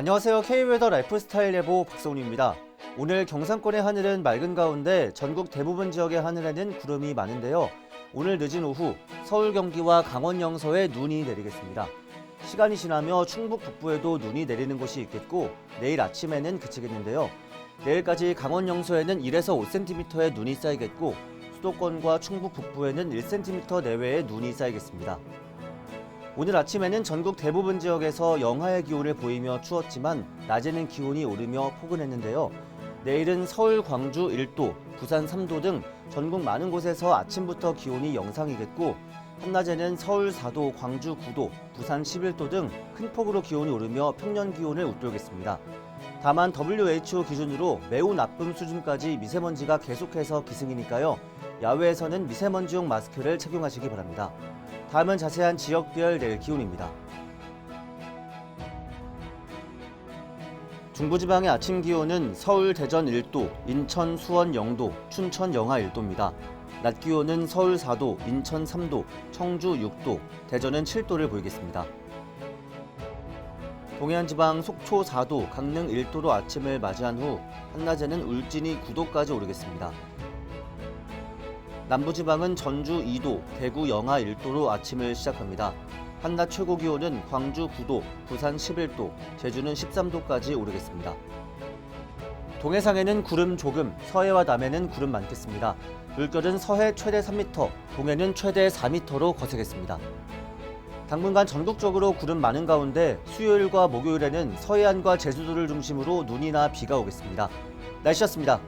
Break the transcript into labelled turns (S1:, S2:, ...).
S1: 안녕하세요. K웨더 라이프스타일 예보 박성훈입니다. 오늘 경상권의 하늘은 맑은 가운데 전국 대부분 지역의 하늘에는 구름이 많은데요. 오늘 늦은 오후 서울 경기와 강원 영서에 눈이 내리겠습니다. 시간이 지나며 충북 북부에도 눈이 내리는 곳이 있겠고 내일 아침에는 그치겠는데요. 내일까지 강원 영서에는 1에서 5cm의 눈이 쌓이겠고 수도권과 충북 북부에는 1cm 내외의 눈이 쌓이겠습니다. 오늘 아침에는 전국 대부분 지역에서 영하의 기온을 보이며 추웠지만 낮에는 기온이 오르며 포근했는데요. 내일은 서울, 광주 1도, 부산 3도 등 전국 많은 곳에서 아침부터 기온이 영상이겠고 한낮에는 서울 4도, 광주 9도, 부산 11도 등 큰 폭으로 기온이 오르며 평년 기온을 웃돌겠습니다. 다만 WHO 기준으로 매우 나쁨 수준까지 미세먼지가 계속해서 기승이니까요. 야외에서는 미세먼지용 마스크를 착용하시기 바랍니다. 다음은 자세한 지역별 내일 기온입니다. 중부지방의 아침 기온은 서울, 대전 1도, 인천, 수원 0도, 춘천 영하 1도입니다. 낮 기온은 서울 4도, 인천 3도, 청주 6도, 대전은 7도를 보이겠습니다. 동해안 지방 속초 4도, 강릉 1도로 아침을 맞이한 후 한낮에는 울진이 9도까지 오르겠습니다. 남부지방은 전주 2도, 대구 영하 1도로 아침을 시작합니다. 한낮 최고 기온은 광주 9도, 부산 11도, 제주는 13도까지 오르겠습니다. 동해상에는 구름 조금, 서해와 남해는 구름 많겠습니다. 물결은 서해 최대 3m, 동해는 최대 4m로 거세겠습니다. 당분간 전국적으로 구름 많은 가운데 수요일과 목요일에는 서해안과 제주도를 중심으로 눈이나 비가 오겠습니다. 날씨였습니다.